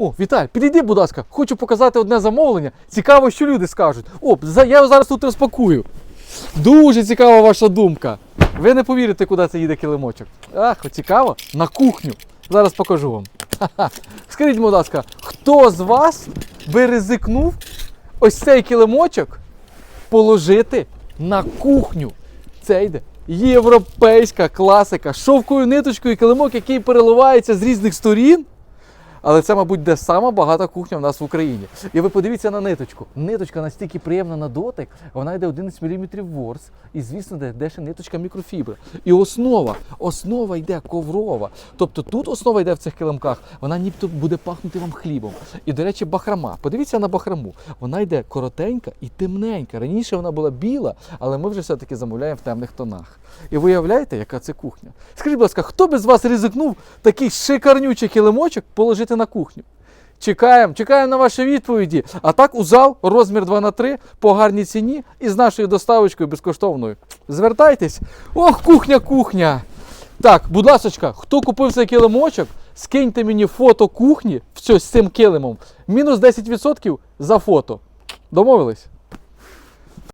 О, Віталь, підійди, будь ласка, хочу показати одне замовлення. Цікаво, що люди скажуть. О, я його зараз тут розпакую. Дуже цікава ваша думка. Ви не повірите, куди це їде килимочок. Ах, цікаво. На кухню. Зараз покажу вам. Ха-ха. Скажіть, будь ласка, хто з вас би ризикнув ось цей килимочок положити на кухню? Це йде європейська класика. Шовкою ниточкою килимок, який переливається з різних сторін. Але це, мабуть, де сама багата кухня в нас в Україні. І ви подивіться на ниточку. Ниточка настільки приємна на дотик, вона йде 11 мм ворс. І, звісно, де, де ще ниточка мікрофібра. І основа, основа йде коврова. Тобто тут основа йде в цих килимках, вона нібито буде пахнути вам хлібом. І, до речі, бахрама. Подивіться на бахраму. Вона йде коротенька і темненька. Раніше вона була біла, але ми вже все-таки замовляємо в темних тонах. І виявляєте, яка це кухня? Скажіть, будь ласка, хто би з вас ризикнув такий шикарнючий килимочок положити на кухню? Чекаємо, чекаємо на ваші відповіді. А так у зал розмір 2 на 3 по гарній ціні і з нашою доставочкою безкоштовною. Звертайтесь. Ох, кухня, кухня. Так, будь ласочка, хто купив цей килимочок, скиньте мені фото кухні все, з цим килимом. Мінус 10% за фото. Домовились?